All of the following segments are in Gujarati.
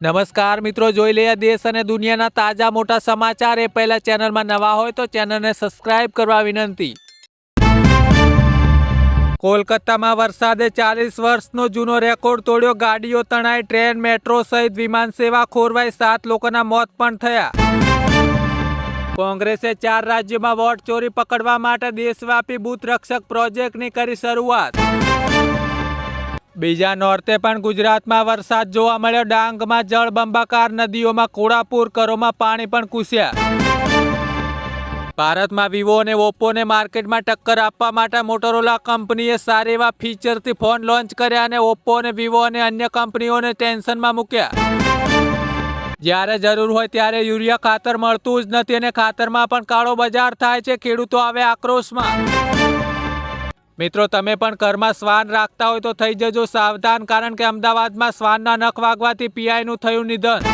નમસ્કાર મિત્રો, જોઈ લઈએ દેશ અને દુનિયાના તાજા મોટા સમાચાર. એ પહેલા ચેનલમાં નવા હોય તો ચેનલને સબસ્ક્રાઇબ કરવા વિનંતી. કોલકાતામાં વરસાદે ચાલીસ વર્ષનો જૂનો રેકોર્ડ તોડ્યો. ગાડીઓ તણાઈ, ટ્રેન, મેટ્રો સહિત વિમાન સેવા ખોરવાઈ સાત લોકોના મોત પણ થયા. કોંગ્રેસે ચાર રાજ્યોમાં વોટ ચોરી પકડવા માટે દેશવ્યાપી બૂથ રક્ષક પ્રોજેક્ટની કરી શરૂઆત. બીજા નોર્તે પણ ગુજરાતમાં વરસાદ જોવા મળ્યો. ડાંગમાં જળબંબાકાર નદીઓમાં કોળાપુર કરોમાં પાણી પણ કૂસ્યા ભારતમાં વિવો અને ઓપ્પોને માર્કેટમાં ટક્કર આપવા માટે મોટોરોલા કંપનીએ સારા એવા ફીચરથી ફોન લોન્ચ કર્યા અને ઓપ્પો અને વિવો અને અન્ય કંપનીઓને ટેન્શનમાં મૂક્યા. જ્યારે જરૂર હોય ત્યારે યુરિયા ખાતર મળતું જ નથી અને ખાતરમાં પણ કાળો બજાર થાય છે. ખેડૂતો આવે આક્રોશમાં. મિત્રો, તમે પણ ઘરમાં શ્વાન રાખતા હોય તો થઈ જજો સાવધાન, કારણ કે અમદાવાદમાં શ્વાનના નખ વાગવાથી પીઆઈનું થયું નિધન.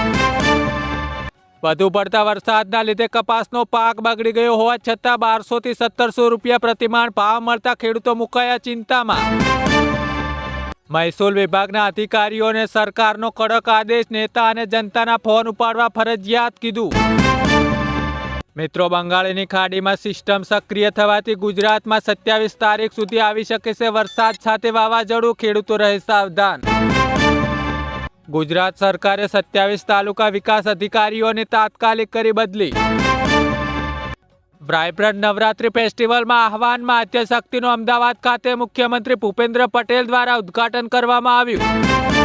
વધુ પડતા વરસાદના લીધે કપાસનો પાક બગડી ગયો હોવા છતાં બારસોથી સત્તરસો રૂપિયા પ્રતિમાણ ભાવ મળતા ખેડૂતો મુકાયા ચિંતામાં. મહેસૂલ વિભાગના અધિકારીઓને સરકારનો કડક આદેશ, નેતા અને જનતાના ફોન ઉપાડવા ફરજિયાત કીધું. મિત્રો, બંગાળની ખાડીમાં સિસ્ટમ સક્રિય થવાથી ગુજરાતમાં સત્યાવીસ તારીખ સુધી આવી શકે છે વરસાદ સાથે વાવાઝોડું, ખેડૂતો રહે સાવધાન. ગુજરાત સરકારે સત્યાવીસ તાલુકા વિકાસ અધિકારીઓની તાત્કાલિક કરી બદલી. બ્રાઇબ્રન્ટ નવરાત્રી ફેસ્ટિવલમાં આહવાનમાં આદ્યશક્તિનું અમદાવાદ ખાતે મુખ્યમંત્રી ભૂપેન્દ્ર પટેલ દ્વારા ઉદ્ઘાટન કરવામાં આવ્યું.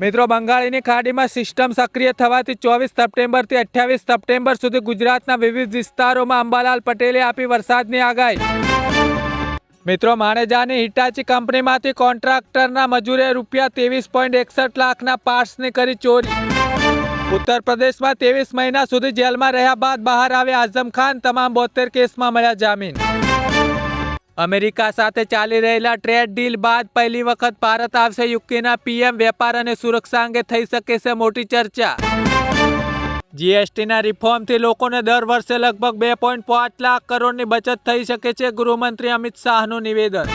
મિત્રો, બંગાળીની ખાડીમાં સિસ્ટમ સક્રિય થવાથી ચોવીસ સપ્ટેમ્બરથી અઠ્યાવીસ સપ્ટેમ્બર સુધી ગુજરાતના વિવિધ વિસ્તારોમાં અંબાલાલ પટેલે આપી વરસાદની આગાહી. મિત્રો, માણેજાની હિટાચી કંપનીમાંથી કોન્ટ્રાક્ટરના મજૂરે રૂપિયા ત્રેવીસ પોઈન્ટ એકસઠ લાખના પાર્ટ્સની કરી ચોરી. ઉત્તર પ્રદેશમાં ત્રેવીસ મહિના સુધી જેલમાં રહ્યા બાદ બહાર આવ્યા આઝમ ખાન, તમામ બોતેર કેસમાં મળ્યા જામીન. અમેરિકા સાથે ચાલી રહેલા ટ્રેડ ડીલ બાદ પહેલી વખત ભારત આવશે યુકેના પીએમ વેપાર અને સુરક્ષા અંગે થઈ શકે છે મોટી ચર્ચા. જીએસટીના રિફોર્મથી લોકોને દર વર્ષે લગભગ બે પોઈન્ટ પાંચ લાખ કરોડની બચત થઈ શકે છે, ગૃહમંત્રી અમિત શાહનું નિવેદન.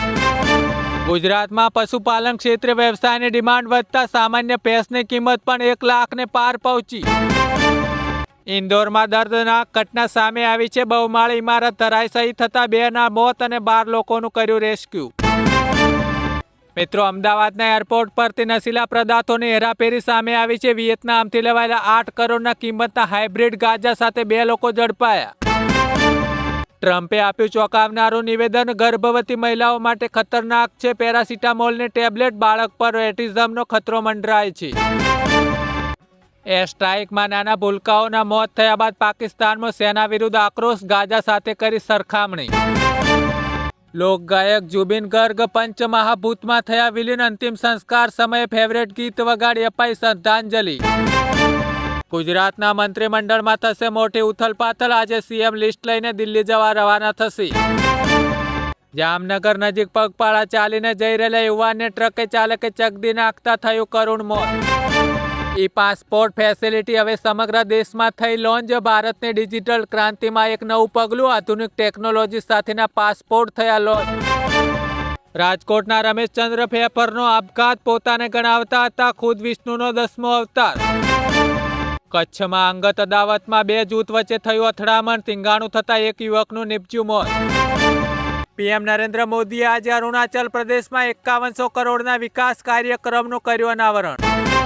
ગુજરાતમાં પશુપાલન ક્ષેત્રે વ્યવસાયની ડિમાન્ડ વધતા સામાન્ય ભેંસની કિંમત પણ એક લાખને પાર પહોંચી. ઇન્દોરમાં દર્દનાક ઘટના સામે આવી છે. બહુમાળી ઇમારત ધરાશાયી થતા બેના મોત અને બાર લોકોનું કર્યું રેસ્ક્યુ. મિત્રો, અમદાવાદના એરપોર્ટ પરથી નશીલા પદાર્થોની હેરાફેરી સામે આવી છે. વિયેતનામથી લેવાયેલા આઠ કરોડના કિંમતના હાઇબ્રિડ ગાંજા સાથે બે લોકો ઝડપાયા. ટ્રમ્પે આપ્યું ચોંકાવનારું નિવેદન, ગર્ભવતી મહિલાઓ માટે ખતરનાક છે. પેરાસિટામોલની ટેબ્લેટ બાળક પર એટિઝમનો ખતરો મંડરાય છે. એર સ્ટ્રાઇકમાં નાના ભૂલકાઓના મોત થયા બાદ પાકિસ્તાનમાં સેના વિરુદ્ધ આક્રોશ ગાજા સાથે કરી સરખામણી. લોકગાયક જુબિન ગર્ગ પંચમહાભૂતમાં થયા વિલીન અંતિમ સંસ્કાર સમયે ફેવરેટ ગીત વગાડી અપાઈ શ્રદ્ધાંજલિ. ગુજરાતના મંત્રીમંડળમાં થશે મોટી ઉથલપાથલ આજે સીએમ લિસ્ટ લઈને દિલ્હી જવા રવાના થશે. જામનગર નજીક પગપાળા ચાલીને જઈ રહેલા યુવાનને ટ્રકે ચાલકે ચકદી નાખતા થયું કરુણ મોત. ઈ પાસપોર્ટ ફેસિલિટી હવે સમગ્ર દેશમાં થઈ લોન્ચ ભારતની ડિજિટલ ક્રાંતિમાં એક નવું પગલું, આધુનિક ટેકનોલોજી સાથેના પાસપોર્ટ થયા લોન્ચ રાજકોટના રમેશચંદ્ર ફેફરનો આપઘાત, પોતાને ગણાવતા હતા ખુદ વિષ્ણુનો દસમો અવતાર. કચ્છમાં અંગત અદાવતમાં બે જૂથ વચ્ચે થયું અથડામણ તિંગાણું થતા એક યુવકનું નિપજ્યું મોત. પીએમ નરેન્દ્ર મોદીએ આજે અરુણાચલ પ્રદેશમાં એકાવનસો કરોડના વિકાસ કાર્યક્રમનું કર્યું અનાવરણ.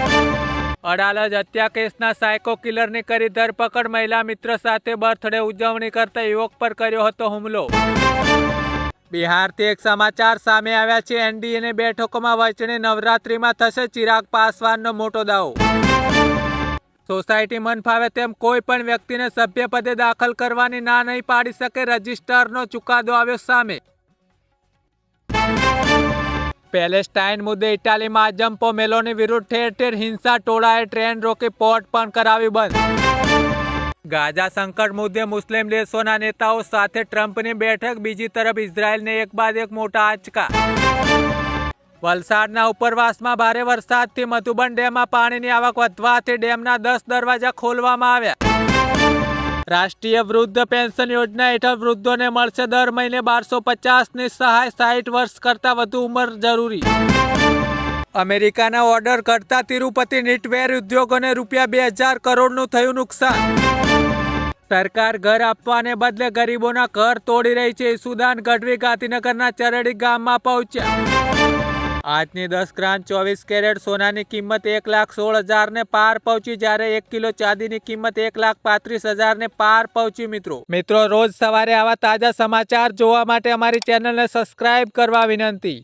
અડાલજ હત્યા કેસના સાયકો કિલરની કરી ધરપકડ મહિલા મિત્ર સાથે બર્થડે ઉજવણી કરતા યુવક પર કર્યો હતો હુમલો. બિહારથી એક સમાચાર સામે આવ્યા છે. એનડીએની બેઠકોમાં વહેંચણી નવરાત્રીમાં થશે. ચિરાગ પાસવાનનો મોટો દાવો. સોસાયટી મન ફાવે તેમ કોઈ પણ વ્યક્તિને સભ્યપદે દાખલ કરવાની ના નહીં પાડી શકે. રજિસ્ટરનો ચુકાદો આવ્યો સામે. પેલેસ્ટાઇન મુદ્દે ઇટાલીમાં અજંપો મેલોની વિરુદ્ધ ઠેર ઠેર હિંસા ટોળાએ ટ્રેન રોકી પોર્ટ પણ કરાવી બંધ. ગાઝા સંકટ મુદ્દે મુસ્લિમ દેશોના નેતાઓ સાથે ટ્રમ્પની બેઠક, બીજી તરફ ઇઝરાયલને એક બાદ એક મોટા આંચકા. વલસાડના ઉપરવાસમાં ભારે વરસાદથી મધુબન ડેમમાં પાણીની આવક વધવાથી ડેમના દસ દરવાજા ખોલવામાં આવ્યા. રાષ્ટ્રીય વૃદ્ધ પેન્શન યોજના હેઠળ વૃદ્ધોને મળશે દર મહિને બારસો પચાસની સહાય સાઠ વર્ષ કરતાં વધુ ઉંમર જરૂરી. અમેરિકાના ઓર્ડર કરતા તિરુપતિ નીટવેર ઉદ્યોગોને રૂપિયા બે હજાર કરોડનું થયું નુકસાન. સરકાર ઘર આપવાને બદલે ગરીબોના ઘર તોડી રહી છે. સુદાન ગઢવી ગાંધીનગરના ચરડી ગામમાં પહોંચ્યા. આજની દસ ગ્રામ ચોવીસ કેરેટ સોનાની કિંમત એક લાખ સોળ હજારને પાર પહોંચી જ્યારે એક કિલો ચાંદીની કિંમત એક લાખ પાંત્રીસ હજારને પાર પહોંચી મિત્રો. મિત્રો, રોજ સવારે આવા તાજા સમાચાર જોવા માટે અમારી ચેનલને સબસ્ક્રાઇબ કરવા વિનંતી.